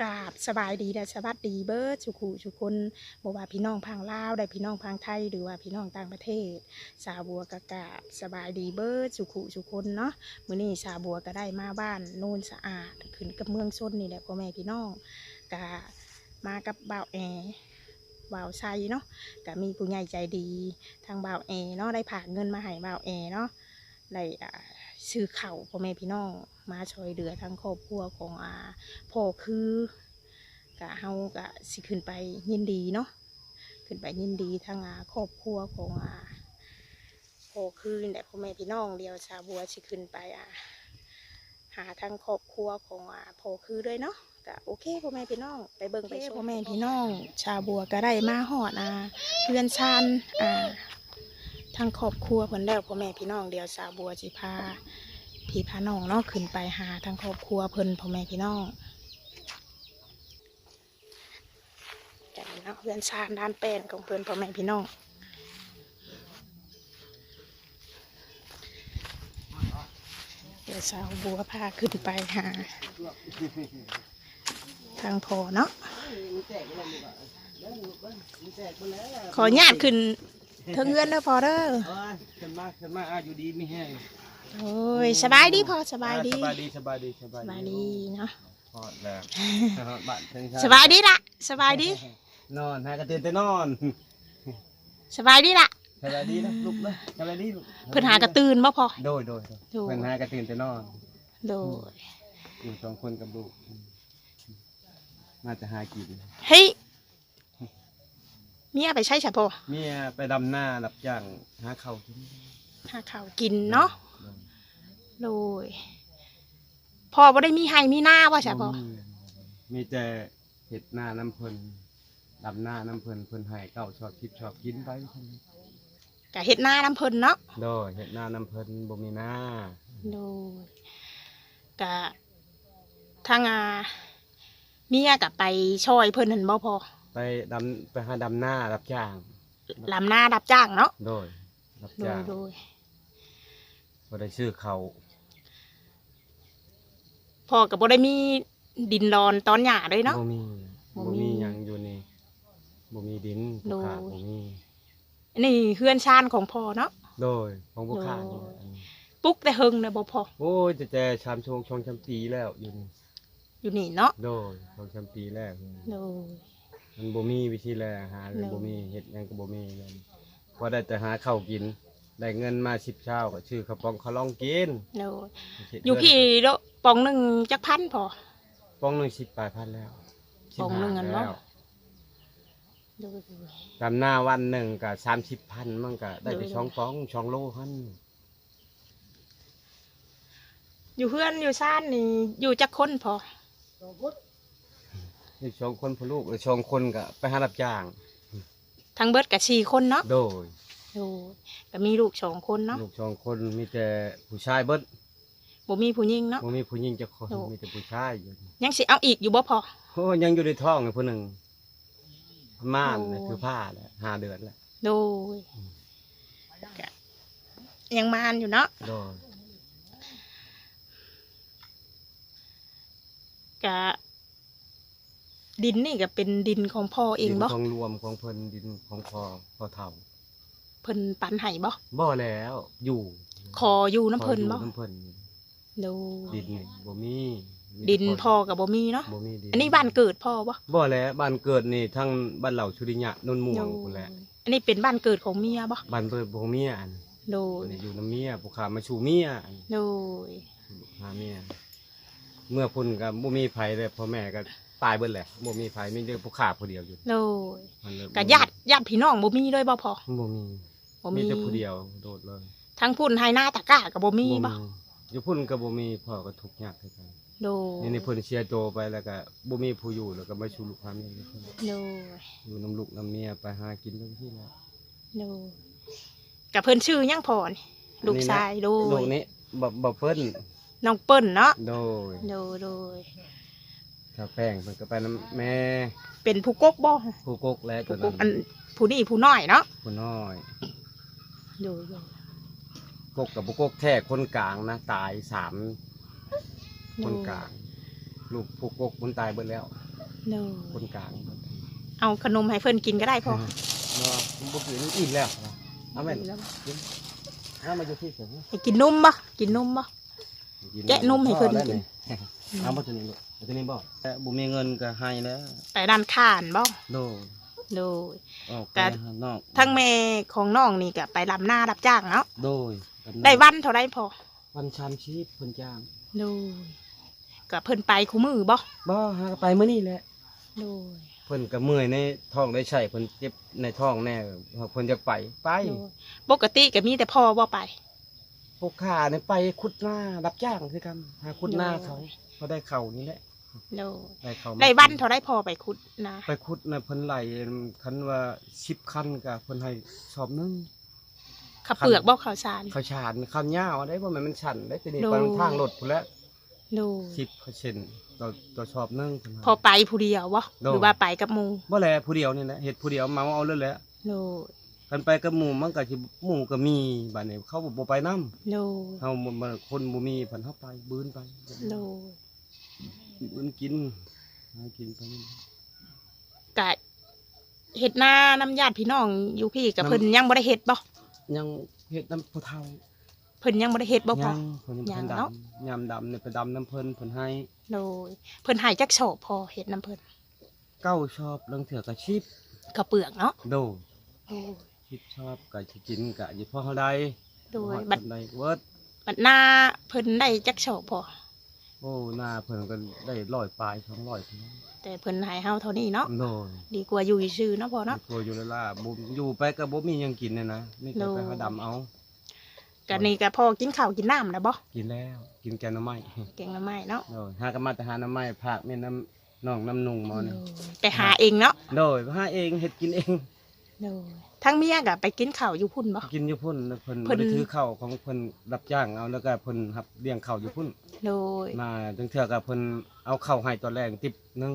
กราบสบายดีและสวัสดีเบิร์ดสุขุสุคนบอกว่าพี่น้องพังลาวได้พี่น้องพังไทยหรือว่าพี่น้องต่างประเทศ สาบัวกะกราบสบายดีเบิร์ดสุขุสุคนเนาะมื้อนี้สาบัวก็ได้มาบ้านโน่นสะอาดขึ้นกับเมืองชนนี่แหละพ่อแม่พี่น้องกะมากับบ่าวแอบ่าวไซเนาะก็มีผู้ใหญ่ใจดีทางบ่าวแอเนาะได้ผ่าเงินมาให้บ่าวแอเนาะได้อ่า ซื้อเข่าวพ่อแม่พี่น้องมาช่วยเหลือทั้งครอบครัวของอาพ่อคือกะเฮากะสิขึ้นไปยินดีเนาะขึ้นไปยินดีทั้งอาครอบครัวของอาพ่อคือนี่แหละพ่อแม่พี่น้องเดียวชาวบัวสิขึ้นไปอ่าหาทั้งครอบครัวของอาพ่อคือด้วยเนาะกะโอเคพ่อแม่พี่น้องไปเบิ่งไปชมพ่อแม่พี่น้อง ชาวบัวก็ได้มาหอดอ่าเพื่อนชานอ่า ทางครอบครัวเพิ่นแล้วพ่อแม่พี่น้องเดียวชาวบัวสิพาพี่พาน้องเนาะขึ้นไปหาทางครอบครัวเพิ่นพ่อแม่พี่น้องแต่เนาะเพื่อนชาด้านแป้นของเพิ่นพ่อแม่พี่น้องเดี๋ยวสาวบัวพาขึ้นไปหาทางพอเนาะขอญาตขึ้น เทิงเงินเด้อพอเด้อเอ้ยขึ้นมาขึ้นมาอาอยู่ดีไม่แห้งโอ้ยสบายดีพอสบายดี สบายดีสบายดีสบายสบายดีเนาะพอดแล้วฮอดบ้านถึงเช้สบายดีละสบายดี นอนหากระตื่นแต่นอนสบายดีละสบายดีนะลูกนะสบายดีลูกเพิ่นหากระตื่นบ่พอ โดยโดยโดยโดยเพิ่นหากระตื่นแต่นอนโดยอยู่สองคนกับลูกมาจะหากินเฮ้ย เมียไปใช้ฉะพอเมียไปดำหน้ารับจ้างหาข้าวกินหาข้าวกินเนาะโดยโดยพ่อบ่ได้มีให้มีหน้าว่าฉะพอบ่มีมีแต่เห็ดหน้าน้ำเพิ่นดำหน้าน้ำเพิ่นเพิ่นให้เก้าชอบคิดชอบกินไปเท่านั้นกะเฮ็ดหน้าน้ำเพิ่นเนาะโดยเห็ดหน้าน้ำเพิ่นบ่มีหน้าโดยกะทางอาเมียกะไปช่วยเพิ่นหั่นบ่พอไป ดำไปหาดำหน้ารับจ้างลำหน้ารับจ้างเนาะโดยรับโดจ้ายงโดยบ่ได้ซื้อเขาวพ่อก็บ่ได้มีดินรอนตอนหย่าเลยเนาะ บ่มีบ่บ่มีมีหยังอยู่นี่บ่มีดินโดผู้ย ขาบ่มีนี่เฮือนชานของพ่อเนาะ โดยของผู้ขาโดยนี่ปลุ๊กแต่เฮิงนะบ่พอโอ้ยจะแจชามชงชงชามปีแล้วอยู่นี่อยู่นี่เนาะโดยชงชามปีแล้วโดย มันบ่มีวิธีแลหาเลยโดยบ่มีเฮ็ดหยังก็บ่มีเลยพอได้แต่หาข้าวกิน ได้เงินมา10เช้าก็ชื่อข้าวปองข้าวลองกินโดยเฮ็ดอยู่พี่โดะปองหนึ่งจักพันพอ ปองหนึง10ปลายพันแล้วปองหนึ่งอัน15เนาะ แล้วโดยดำหน้าวันหนึ่งก็สามสิบพันมันก็ได้ไปโดยช่องป้องช่องโลหันอยู่เพื่อนอยู่ซ่านนี่อยู่จักคนพอนี่ ช่องคนพอลูกหรือช่องคนก็ไปหารับจ้าง ทั้งเบิดกับสี่คนเนาะโดยโดยก็มีลูกสองคนเนาะลูกช่องคนมีแต่ผู้ชายเบิดบ่มีผู้หญิงเนาะบ่มีผู้หญิงจะคนโดยมีแต่ผู้ชายอยู่ยังสิเอาอีกอยู่บ่พอโอ้ยังอยู่ในท้องอีกผู้หนึ่งม่านโอ้น่ะคือผ้าแหละห้าเดือนแล้วโดยก็ยังมานอยู่เนาะโดยก็ ดินนี่ก็เป็นดินของพ่อเองบ่ดินของรวมของเพิ่นดินของพ่อพ่อเฒ่าเพิ่นปันให้บ่บ่แล้วอยู่ขออยู่น้ำเพิ่นขอบ่อยู่น้ำเพิ่นโดดิยนนี่บ่มีมีดินแต่คพ่อกับบ่มีเนาะบ่มีดินอันนี้บ้านเกิดพ่อบ่บ่แหล้วบ้านเกิดนี่ทั้งบ้านเหล่าชุริยะนนม่วงพุ่นแหละอันนี้เป็นบ้านเกิดของเมียบ่บ้านเปิดบ่เมียอันโดยนี่อยู่น้ำเมียผู้ขามาชูเมียอัน โดยหาเมียเมื่อพุ่นก็บ่มีไผเลยพ่อแม่ก็ ตายเบิดแหละบ่มีไผมีแต่ผู้ขาผู้เดียวอยู่โดยมันเลยกับญาติญาติพี่น้องบ่มีด้วยบ่พอบ่มีบ่มีมีแต่ผู้เดียวโดดเลยทั้งพุ่นไฮหน้าตะกร้ากับบ่มีบ่อยู่พุ่นก็บ่มีพ่อก็ทุกข์ยากคือกันโดยนี่นี่เพิ่นเสียโตไปแล้วก็บ่มีผู้อยู่แล้วก็มาชูลูกพาเมียอยู่เพิ่นโดยอยู่น้ำลูกน้ำเมียไปหากินเรื่องที่แล้วโดยกับเพิ่นชื่อหยังพอนี่ลูกชายโดลูยกนี้บ่บ่เพิ่นน้องเปิ้ลเนาะโดย โดยโดย ถ้าแป้งเพิ่นก็ไปน้ำแม่เป็นผู้กกบ่ผู้กกและตัผู้วกนั้กนอันผู้นี้ผู้น้อยเนาะผู้น้อยโดยโดยกกกับผู้กกแท้คนกลางนะตายสามคนกลาง ลูกผู้กกคนตายเบิดแล้วโโดคนยกลางเพิ่นเอาขนมให้เพิ่นกินก็ได้พอเนาะมันบ่กินอิ่มแล้วเอาแม่นเอามาอยู่ที่เสร็จให้กินนมบ่กินนมบ่แกะนมให้เพิ่นกิน เอาบ่ตัวนี้ลูกเอาตัวนี้บ่แต่บ่มีเงินก็ให้แล้วไปด้านข้านบ่โดโดย ออกไปก็ ข้างนอกทั้งแม่ของน้องนี่ก็ไปลำหน้ารับจ้างเนาะโดยได้วันเท่าไรพอวันชามชีพเพิ่นจ้างโดยก็เพิ่นไปคู่มือบ่บ่หาไปมื้อนี้แหละโดยเพิ่นก็เมื่อยในท้องได้ใช้เพิ่นเจ็บในท้องแน่เพิ่นอยากไปไป โดยปกติก็มีแต่พ่อบ่ไป พวกข้าเนี่ยไปขุดหน้ารับจ้างคือกันหาขุดหน้าโดยเขาเขาได้เข่านี่แหละโดยได้เข่ามาได้วันเท่าไรพอไปขุดนะไปขุดนะเพิ่นไหลคันว่า10คันก็เพิ่นให้สอบหนึงข้าวเปลือกบ่ข้าวสารเขาชาญข้าวยาวได้บ่แม่นมันชันได้ทีนี้โดยไปมันทางรถพุ่นแล้วโดย10%ต่อต่อสอบหนึงเพิ่นให้พอไปผู้เดียวบ่หรือว่าไปกับหมู่บ่แลผู้เดียวนี่แหละเฮ็ดผู้เดียวเมาเอาเลยแหละโดย คันไปกับหมู่มันก็สิหมู่ก็มีบัดนี้เขาบ่ไปนํโดยเฮาบ่มันคนบ่มีเพิ่นเฮาไปบืนไปโดยบืนกินหากินไปกะเฮ็ดหน้าน้ำญาติพี่น้องอยู่พี่กับน้ำเพิ่นยังบ่ได้เฮ็ดบ่ยังเฮ็ดน้ำผู้เฒ่าเพิ่นยังบ่ได้เฮ็ดบ่พอยังเพิ่นยัเพิ่งนดเนาะำยามดำเนี่ยไปดำน้ำเพิ่นเพิ่นให้โดยเพิ่นใหายจักโฉบพอเฮ็ดน้ำเพิ่นเก้าชอบเรื่องเถื่อกระชิบข้าวเปลือกเนาะโดโดย ชิบชอบกะสิกินกะอยู่พ่อเฮาได้โดยฮอบัดได้เวิร์ดบัดหน้าเพิ่นได้จักโฉบพอโอ้หน้าเพิ่นก็ได้ร้อยปลายสองร้อยพุ่นแต่เพิ่นใหายเฮาเท่านี้เนาะโดยดีกว่าอยู่ซื่อๆเนาะพอเนาะตัวอยู่แล้วล่ะบ่อยู่ไปก็บ่มีหยังกินเนี่ยนะนี่ก็โดไปหาดำเอาก็นี่ก็พอกินข้าวกินน้ำแล้วบ่กินแล้วกินแกงหน่อไม้แกงหน่อไม้เนาะโดยหากนมาแต่หาหน่อไม้ผักแม่น้ำน้องน้ำนุ่งหมอนี่โดยไปหาเองเนาะโดยหาเองเฮ็ดกินเองโดย ทั้งเมียก็ไปกินข้าวอยู่พุ่นบ่ กินอยู่พุ่นแล้วเพิ่นเพิ่บ่น ได้ถือข้าวของเพิ่นรับจ้างเอาแล้วก็เพิ่นรับเลี้ยงข้าวอยู่พุ่น โดยมาจังเทื่อก็เพิ่นเอาข้าวให้ตอนแรกติบหนึง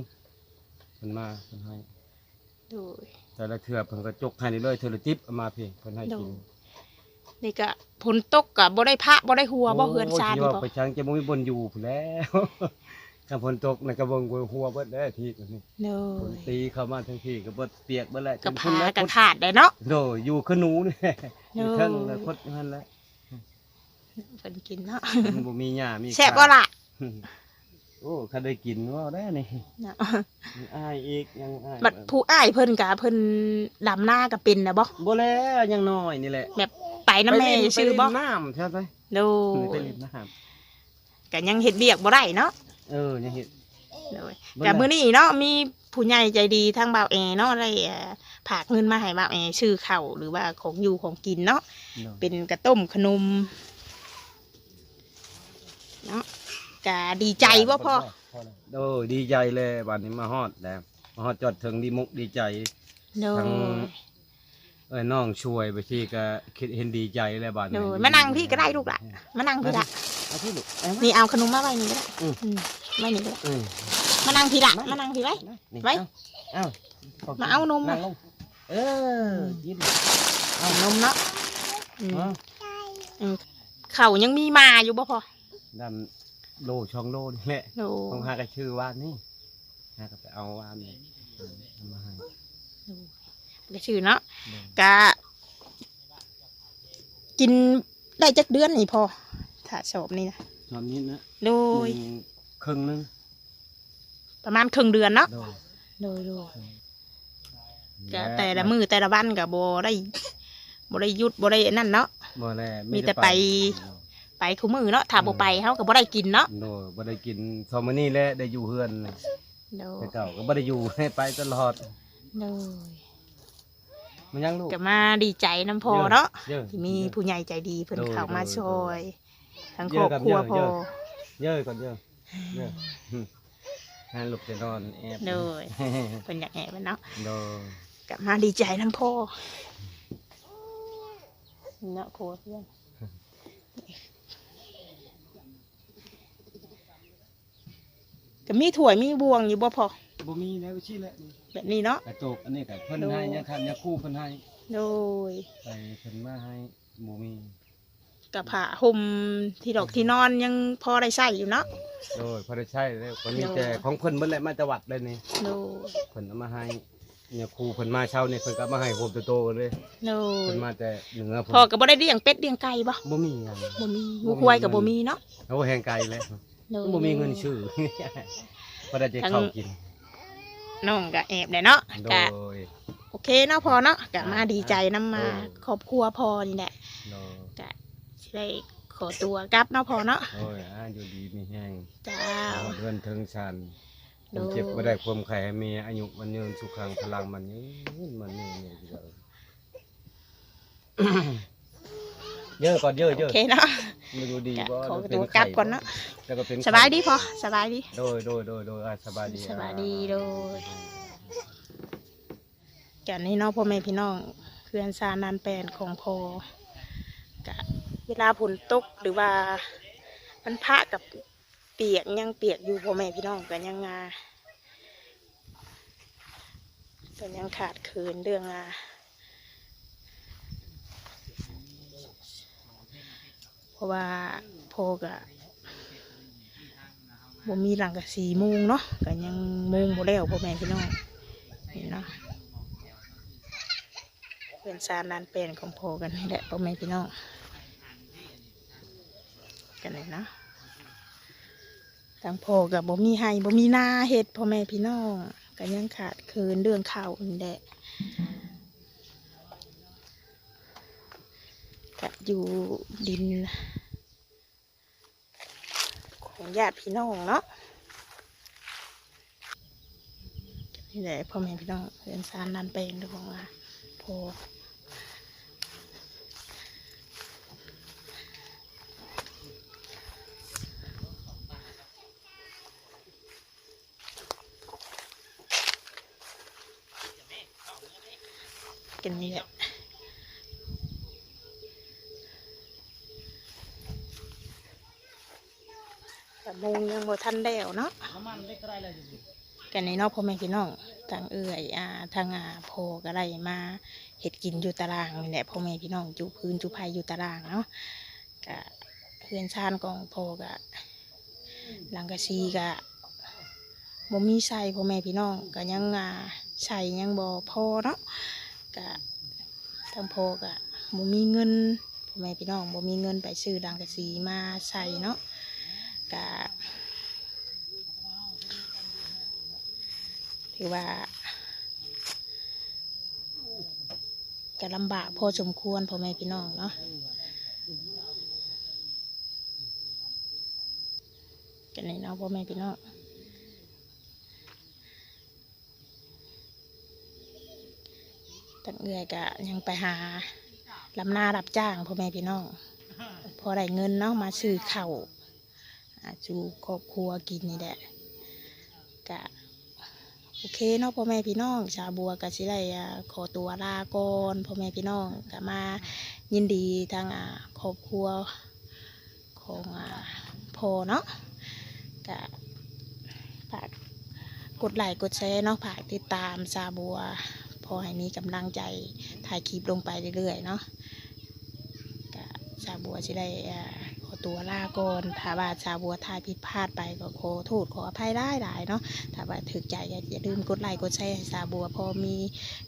เพิ่นมาเพิ่นให้ โดย แต่ละเทื่อเพิ่นก็จกให้เรื่อยๆเทื่อละติบเอามาพี่เพิ่นให้กินโดยนี่ก็ฝนตกก็บ่ได้พระบ่ได้หัวบ่เฮือนซานโยนี่ว่าบ่ไปช้างจะบ่มีบนอยู่พุ่นแล้ว ถ้าฝนตกน่ะก็บ่งหัวเบิดแล้วทีนี้โดฝนยตีเข้ามาทั้งที่ก็เบิดเปียกเบิดแล้วกับจนผาพุ่นแล้วกับขาดได้เนาะ โดยอยู่คือหนูนี่อยู่โดยเทิงแล้วคดนั่นแหละเพิ่นกินเนาะมันบ่มีหญ้ามีแซ่บข้าวบ่ล่ะโอ้คันได้กินว่าได้นี่เนาะยังอายอีกยังอายบัดผู้อ้ายเพิ่นก็เพิ่นลำหน้าก็เป็นนะบ่บ่แล้วยังน้อยนี่แหละแบบไปน้ำแม่ไปเล่ชื่อบ่ไปเล่นน้ำใช่ไหมโดไปยเล่นน้ก็ยังเฮ็ดเวียกบ่ได้เนาะำ เออยังเห็น โดยบ่ก็ได้มื้อนี้เนาะมีผู้ใหญ่ใจดีทางบ่าวแอเนาะได้เอ่อฝากเงินมาให้บ่าวแอชื่อข้าวหรือว่าของอยู่ของกินเนาะเป็นกระต้มขนมเนาะก็ดีใจว่าพ่อโอ้ดีใจเลยวันนี้มาฮอดแล้วมาฮอดจอดถึงดีมุกดีใจ โดทั้งยเอ้ยน้องช่วยไปที่ก็คิดเห็นดีใจเลยบัดนี้โดยมานั่งพี่ก็ได้ลูกล่ะมานั่งพี่ละ เอาที่ลูกเอามานี่เอาขนมมาไว้นี่ก็ได้อืมอืมไว้นี่ก็ได้อืมมานั่งพี่ละมานั่งพี่ไว้ นี่ไว้เอาเอามาเอานม งลงเออยิ้มเอานมเนาะอืมเอาอืมเข่ายังมีมาอยู่บ่พอดำโลช่องโลนี่แหละโดต้องหากระชื่อว่านนี่หากระไปเอาว่านนี่เอามาให้ก็ชื่อเนาะกะกินได้จักเดือนนี่พอ ถ้าชอบนี่นะตอนนี้นะโดยหนึ่งครึ่งหนึงประมาณครึ่งเดือนเนาะโดยโดยโดยก็แต่ละมือแต่ละวันกับโบได้โบได้หยุดโบได้นั่นเนาะ บ่แลมีแต่ไป ไปคู่มือเนาะถ้าโบไปเขาก็บ่ได้กินเนาะโดยบ่ได้กินซอมอนี่แหละได้อยู่เฮือนโดยแต่เก่าก็บ่ได้อยู่ ให้ไปตลอดโดยมันยังลูกก็มาดีใจน้ำพอเนาะเยอะที่มีผู้ใหญ่ใจดีเพิ่นโดยเข้ามาโดยช่วย ทั้งเยครออะบครับครัวเยอะพอเยอะเยอะก่อนเยอะเยอะให้ลูกจะนอนแอบโดยเพิ่นอยากแห่เนาะโดยก็มาดีใจน้ำพอเนาะครัวเพื่อนก็มีถ้วยมีบวงอยู่บ่พอบ่มีแล้วชี้แล้วนี่แบบนี้เนาะกระจกอันนี้ก็เพิ่นโดยให้ยาคันยาคู่เพิ่นให้โดยไปเพิ่นมาให้บ่มี กับผ้าห่มที่ดอกที่นอนยังพอได้ใช้อยู่เนาะโดยพอได้ใช่เลยคนนี้โดยแต่ของเพิ่นเบิ่นแหละมาจังหวัดเลยนี่โดเพิ่นเอามาให้เนี่ยครูเพิ่นมาเช้านี่เพิ่นก็เอามาให้ผมโตๆเลยโดเพิ่นมาแต่เหนือผมพอก็บ่ได้เลี้ยงเป็ดเลี้ยงไก่บ่บ่มีหยังบ่มีงูควายก็บ่มีเนาะโอ้แหงไกลเลยโดบ่มีเงินชื่อพอได้จะเข้ากินน้องก็แอบได้เนาะโดก็ย โอเคเนาะพอเนาะก็มาดีใจนํมาเออครอบครัวพอนี่แหละ โดยก็ สิได้ขอตัวกลับเนาะพอเนาะโอ้ยอ่าอยู่ดีมีแห้งจ้าเอาเดินถึงชันผโดมยเจ็บบ่ได้ความไข่ให้มีอายุมันยืนสุขังพลังมันยืนมันนี่นี่สิเด้อเยอะก่อนเยอะเยโออะเคเนาะไม่รู้ดีก็บ่ขอเป็ตัวไข้กลับก่อนเนาะแล้วก็เป็นสบายดีพอสบายดีโดยโดยโดยโดยอะสบายดีสบายดีโดยกันนี้เนาะพ่อแม่พี่น้องเพื่อนซานานแปลนของพอกะ เวลาฝนตกหรือว่ามันพระกับเปียกยังเปียกอยู่พ่อแม่พี่น้องกันยังงากันยังขาดคืนเรื่องงาเพราะว่าพอกะบ่มีหลังกับสี่โมงเนาะกันยังโมงบ่แล้วพ่อแม่พี่น้องนี่เนาะเป็นซานลานเป็นของโพกันนี่แหละพ่อแม่พี่น้อง กันเลยเนาะทางโพกับบ่มีให้บ่มีนาเฮ็ดพ่อแม่พี่น้องกันยังขาดคืนเรื่องข้าวนี่แหละกับอยู่ดิน ของญาติพี่น้องเนาะนี่แหละพ่อแม่พี่น้องเป็นซานลานเป็นเรื่องของว่าพกันนี่แหละแต่โมง ยังบ่ทันแล้วเนาะกันนี่เนาะพ่อแม่พี่น้องทางเอื้อยอ่าทางอาโพก็ได้มาเห็ดกินอยู่ตารางนี่แหละพ่อแม่พี่น้องจุพื้นจุภัยอยู่ตารางเนาะกะเพื่อนชานของโพกะหลังกะซีกะบ่มีใส่พ่อแม่พี่น้องก็ยังอาใส่ยังบ่พอเนาะกะทางโพกะบ่มีเงินพ่อแม่พี่น้องบ่มีเงินไปซื้อดังกะสีมาใส่เนาะกะ ถือว่าก็ลำบากพอสมควรพ่อแม่พี่น้องเนาะกันนี่เนาะพ่อแม่พี่น้องตั้งเอื้อยกะยังไปหาลำหน้ารับจ้างพ่อแม่พี่น้อง พอได้เงินเนาะมาซื้อเข่าจูครอบครัวกินนี่แหละกะ โอเคเนาะพ่อแม่พี่น้องชาบัวกะสิได้อ่าขอตัวลาก่อนพ่อแม่พี่น้องกะมายินดีทางอ่าครอบครัวของอ่าพ่อเนาะกะฝากกดไลค์กดแชร์เนาะฝากติดตามชาบัวพอให้มีกำลังใจถ่ายคลิปลงไปเรื่อยๆเนาะกะชาบัวจะได้อ่า ตัวลาก่อนถ้าว่าชาวบัวทายผิดพลาดไปก็ขอโทษขออภัยได้หลายเนาะถ้าว่าถึกใจอย่าลืมกดไลค์กดแชร์ให้ชาวบัวพอมี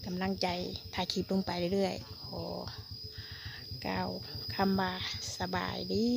กำลังใจถ่ายคลิปลงไปเรื่อยๆขอกล่าวคำว่าสบายดี